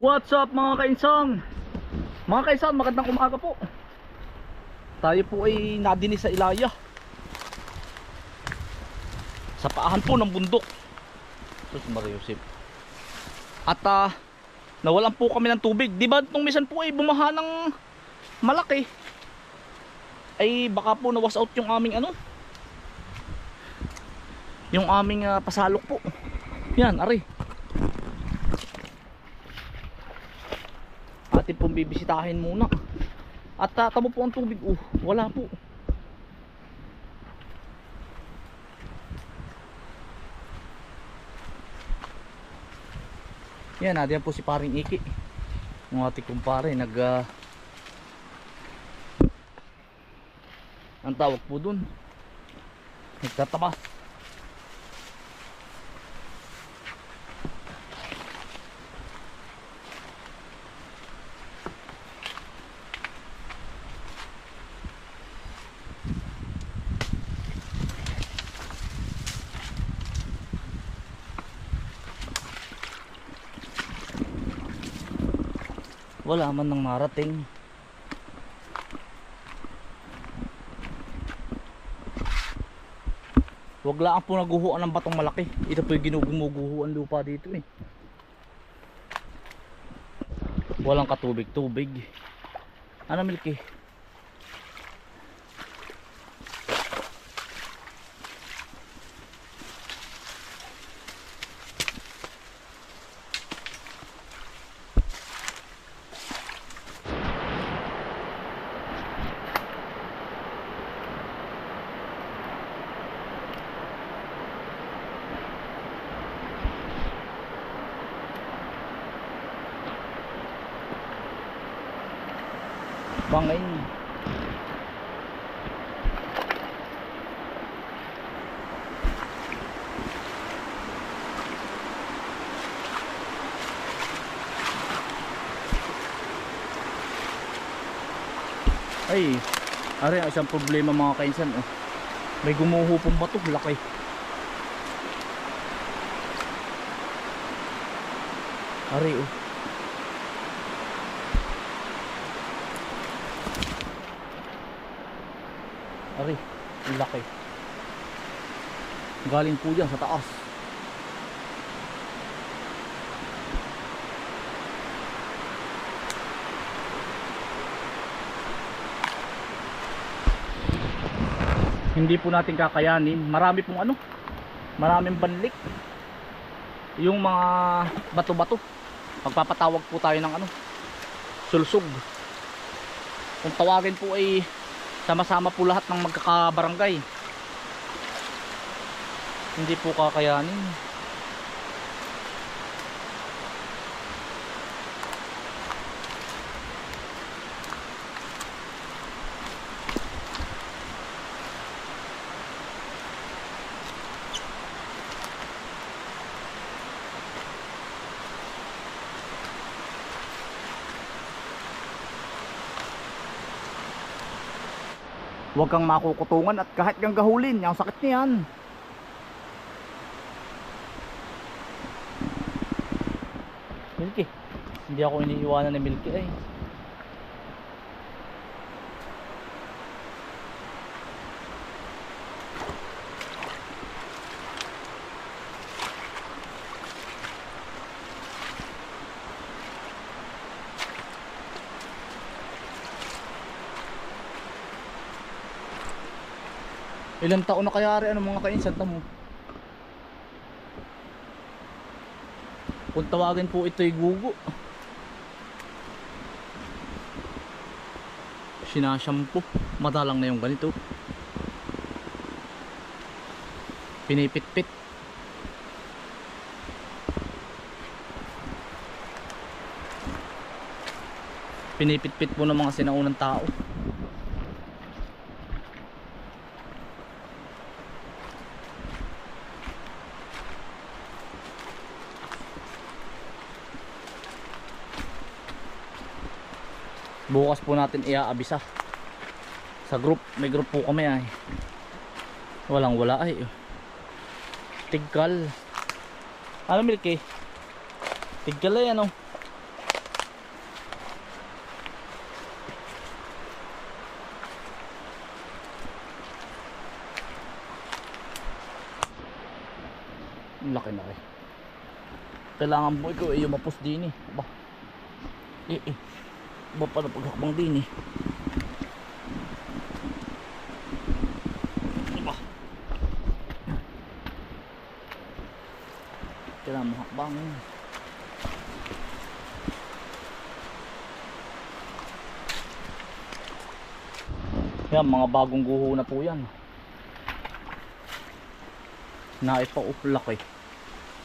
What's up mga kainsan? Mga kainsan, magandang umaga po. Tayo po ay nadinis sa Ilaya. Sa paahan po ng bundok. Sus Mariusip. At ah, nawalan po kami ng tubig. Di ba nung misan po ay bumaha ng malaki? Ay baka po nawas out yung aming ano? Yung aming ah, pasalok po. Yan, ari. Atin pong bibisitahin muna. At uh, po ang tubig. Uh, wala po. Yan natin po si paring Iki. Yung ating kumpare nag uh, ang tawag po dun. Nagtatabas wala man nang marating. Wag lang po naguhuan ng batong malaki. Ito po yung ginugumuguhuan lupa dito eh. Walang katubig tubig ano milky bangay ay ari ang isang problema mga kainsan oh. may gumuho pong bato laki. Ari oh Ari, laki. Galing po dyan sa taas. Hindi po natin kakayanin. Marami pong ano, maraming banlik. Yung mga bato-bato. Magpapatawag po tayo ng ano, sulsog. Kung tawagin po ay sama-sama po lahat ng magkakabarangay. Hindi po kakayanin Huwag kang makukutungan at kahit kang gahulin, yung sakit niyan. Milky. Hindi ako iniiwanan ni Milky ay. Ilang taon na kaya rin ano mga kainsan mo? Kung tawagin po ito'y gugo. Sinashampo. Madalang na yung ganito. Pinipit-pit. Pinipit-pit po ng mga sinaunang tao. bukas po natin iaabisa. Sa group may group po kami ay. Walang wala ay. Tigkal. Ano milky? Tigkal ay oh. ano laki na eh kailangan po ikaw ay eh, din eh. Ba eh eh. Ba pa na paghakbang din eh. Aba. Kailangan mo hakbang eh. Yan, mga bagong guho na po yan. Naipa oh, laki.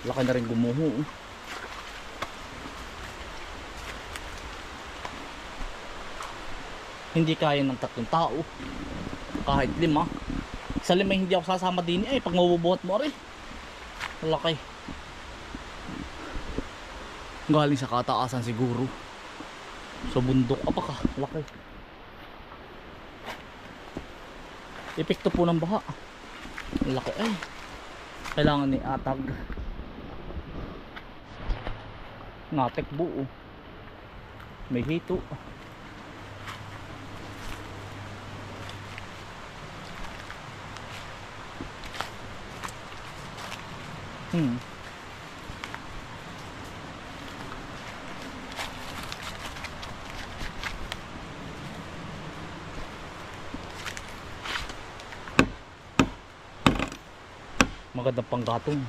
Na rin gumuho. oh. Hindi kaya ng tatlong tao. Kahit lima. Sa lima hindi ako sasama din eh. Pag mabubuhat mo rin. Laki. Galing sa kataasan siguro. Sa bundok. Apaka. Laki. Epekto po ng baha. Laki ay. Kailangan ni atag. Natek buo. May hito. Hmm. magandang panggatong.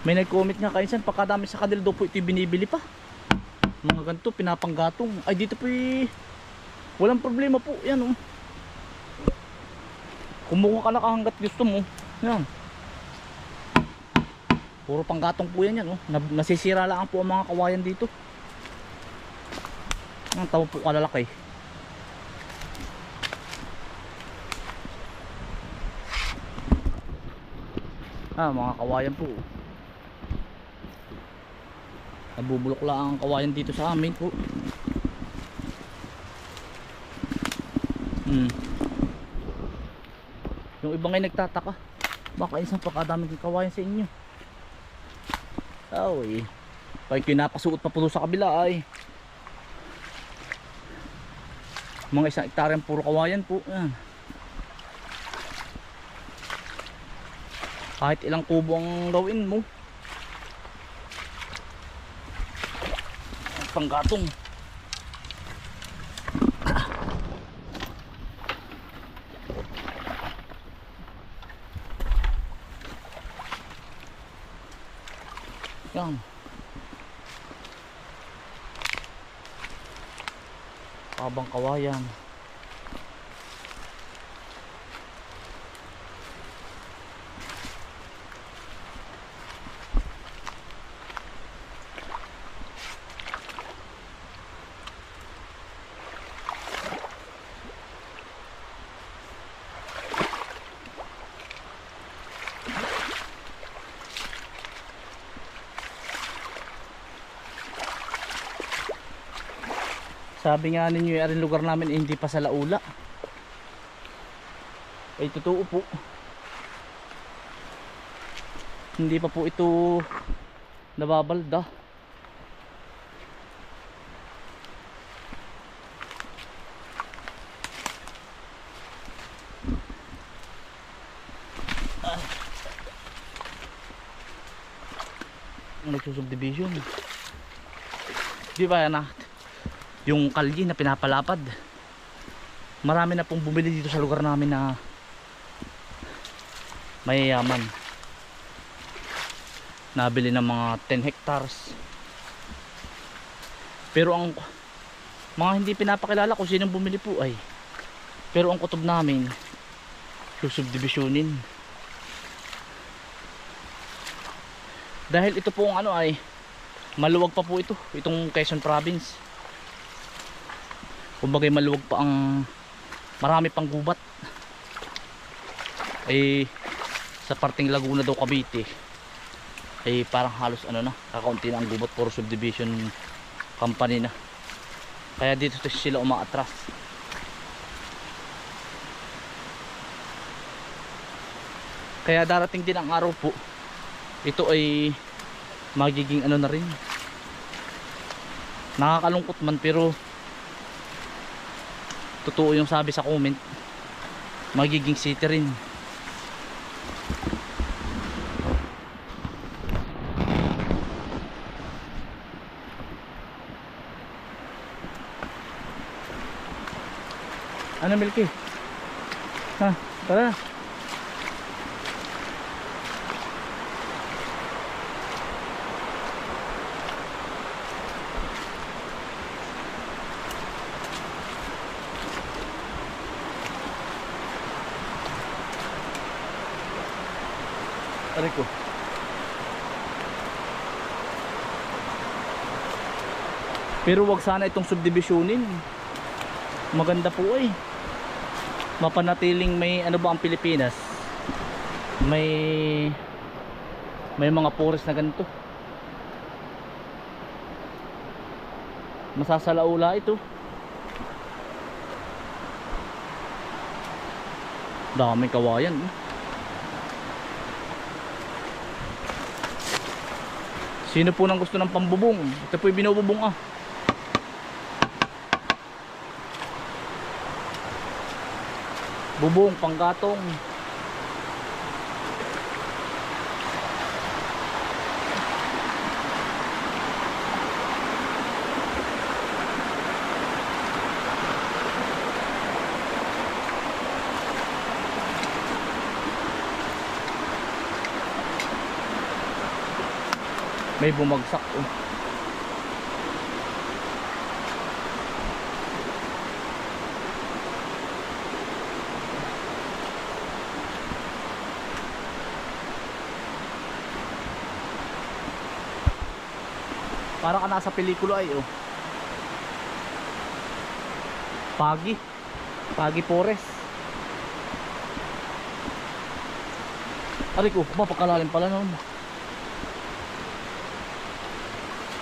May nag-comment nga kainsan pagkadami sa kanila daw po ito binibili pa. Mga ganito pinapanggatong. Ay dito po walang problema po. Yan oh kumuha ka na kahanggat gusto mo yan puro panggatong po yan yan oh Na- nasisira lang po ang mga kawayan dito ang tawag po kalalaki Ah, mga kawayan po. Nabubulok lang ang kawayan dito sa amin po. Hmm. Yung iba ngay nagtataka. Baka isang pakadaming kawayan sa inyo. Oh, eh. Pag pinapasuot pa doon sa kabila ay mga isang hektaryan puro kawayan po. Yan. kahit ilang kubo ang gawin mo panggatong yan kabang kawayan Sabi nga ninyo, yung lugar namin eh, hindi pa sa laula. Ay totoo po. Hindi pa po ito nababalda. Ah. Nagsusubdivision. Di ba yan ah? Yung kalye na pinapalapad. Marami na pong bumili dito sa lugar namin na mayayaman. Nabili ng mga 10 hectares. Pero ang mga hindi pinapakilala kung sinong bumili po ay pero ang kutob namin susubdivisionin dahil ito po ang ano ay maluwag pa po ito itong Quezon province kumbagay maluwag pa ang marami pang gubat. Ay sa parting Laguna daw Cavite ay parang halos ano na kakaunti na ang gubat. For subdivision company na. Kaya dito sila umaatras. Kaya darating din ang araw po ito ay magiging ano na rin. Nakakalungkot man pero totoo yung sabi sa comment. Magiging city rin. Ano milky? Ha? Tara. Aray. Pero wag sana itong subdivisionin. Maganda po eh. Mapanatiling may ano ba ang Pilipinas? May may mga forest na ganito. Masasalaula ito. Daming kawayan. eh. Sino po nang gusto ng pambubong? Ito po yung binububong ah. Bubong, panggatong. May bumagsak oh. Para ka nasa pelikula ay oh. Pagi. Pagi Forest. Aray ko, mapakalalim pala noon.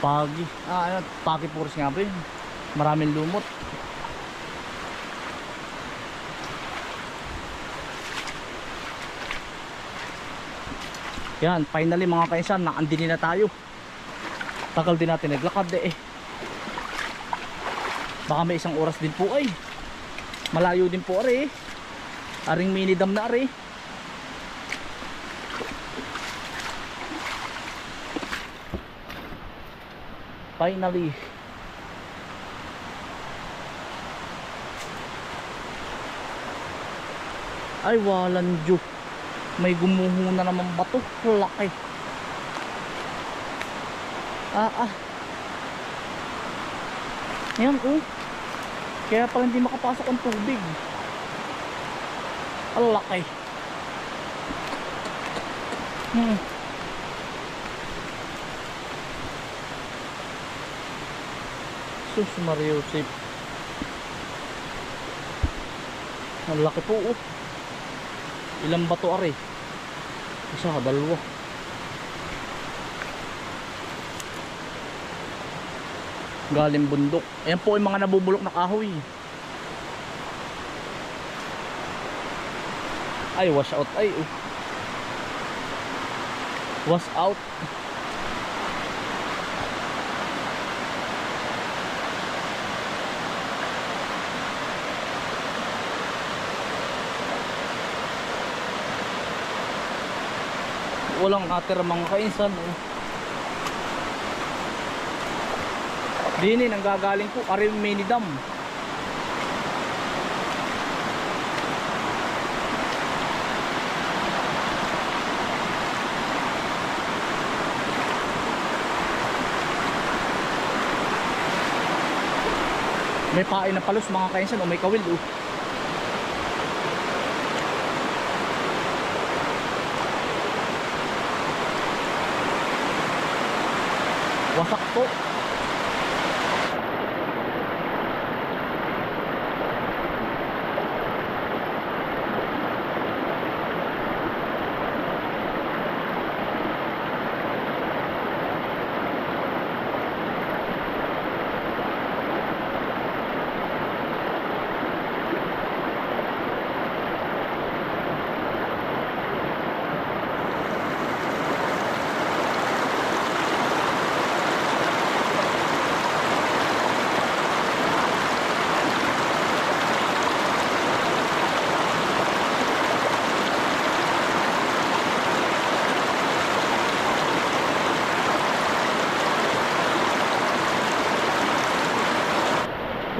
Pagi. Ah, ano, Pagi Forest nga ba? Maraming lumot. Yan, finally mga kainsan, naandini na tayo. Tagal din natin naglakad eh. Baka may isang oras din po ay. Malayo din po ari eh. Aring mini dam na ari. Finally. Ay walang Diyo. May gumuho na naman bato. Laki. Ah ah. Yan oh. Kaya pala hindi makapasok ang tubig. Ang laki. Hmm. Sus Mario Sip. Ang laki po oh. Ilang bato are? Isa, dalawa. Galing bundok. Ayan po yung mga nabubulok na kahoy. Ay, wash out. Ay, oh. Wash out. Walang atira mga kainsan. Oh. Dini nang gagaling po Arim Mini Dam. May pain na palos mga kainsan o may kawil oh. Wasak po.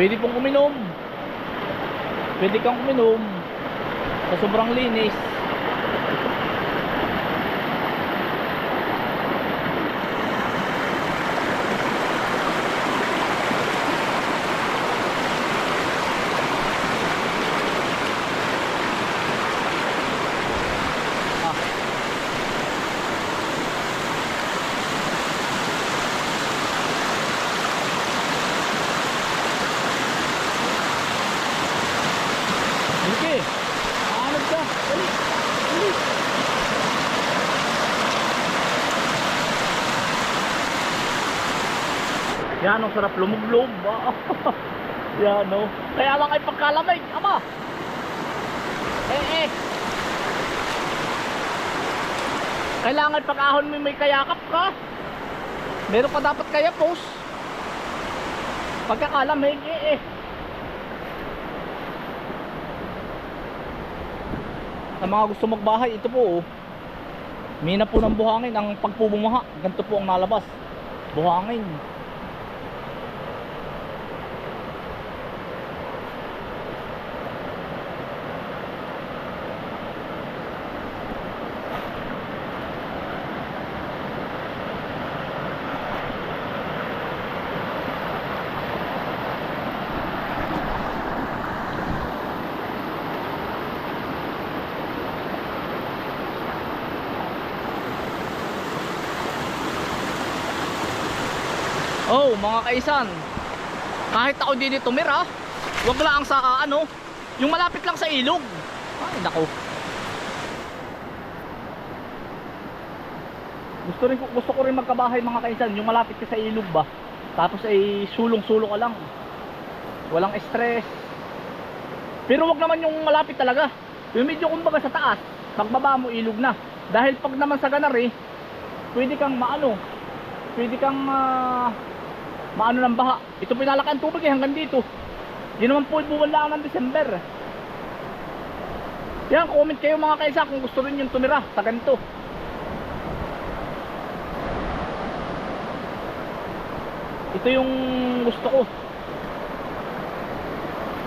Pwede pong uminom. Pwede kang uminom sa sobrang linis. Yan, ang sarap lumublob. Ah. Yan, no. Kaya lang ay pagkalamig. Ama. Eh, eh. Kailangan pag ahon mo may kayakap ka. Meron ka dapat kaya post. Pagkakalamig, eh, eh. sa mga gusto magbahay ito po oh. mina po ng buhangin ang pagpubumaha ganito po ang nalabas buhangin oh mga kaisan. Kahit ako din tumira wag lang sa ah, ano yung malapit lang sa ilog. Ay nako. Gusto rin gusto ko rin magkabahay mga kaisan. Yung malapit ka sa ilog ba? Tapos ay sulong-sulong ka lang. Walang stress. Pero wag naman yung malapit talaga. Yung medyo kumbaga sa taas pagbaba mo ilog na. Dahil pag naman sa ganari pwede kang maano pwede kang ah, maano ng baha? Ito pinalaki ang tubig eh hanggang dito. Yun naman po buwan lang ng December. Yan comment kayo mga kaisa kung gusto rin yung tumira sa ganito. Ito yung gusto ko.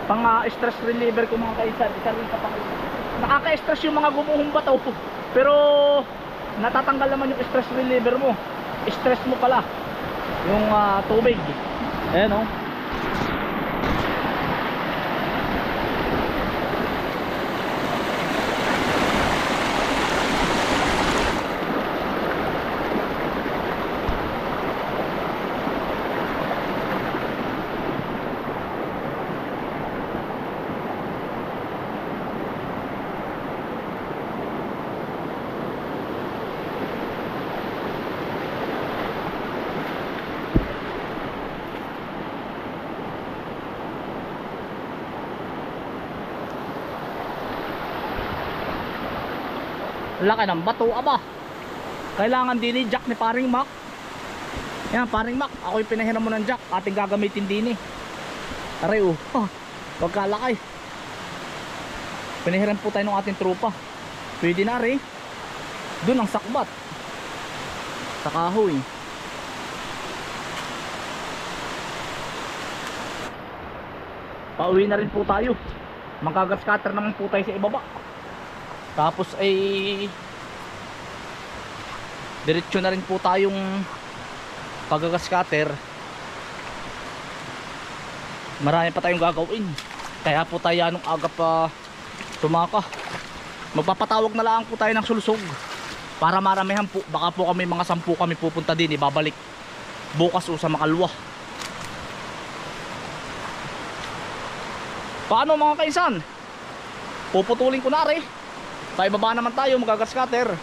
Pang ah, stress reliever ko mga kaisa isa rin sa pang nakaka-stress yung mga gumuhong bato pero natatanggal naman yung stress reliever mo. Stress mo pala yung ah, tubig ayan o laki ng bato aba. Kailangan din ni jack ni paring Mac. Yan paring Mac ako yung pinahiram mo ng jack. Ating gagamitin din eh. Aray oh. Huh, pagkalakay. Pinahiram po tayo ng ating trupa pwede na rin dun ang sakbat. Sa kahoy. Pauwi na rin po tayo. Magkagascatter naman po tayo sa ibaba tapos ay diretso na rin po tayong pagagascatter marami pa tayong gagawin. Kaya po tayo anong aga pa tumaka. Magpapatawag na lang po tayo ng sulusog para maramihan po. Baka po kami mga sampu kami pupunta din ibabalik bukas o sa makalwa paano mga kaisan? Puputulin ko na rin tayo baba naman tayo magagascatter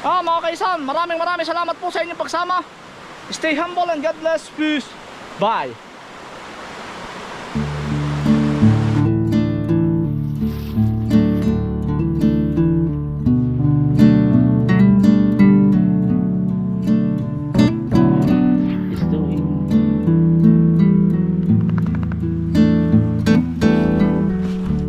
ah mga kaisan maraming maraming salamat po sa inyong pagsama. Stay humble and God bless. Peace. Bye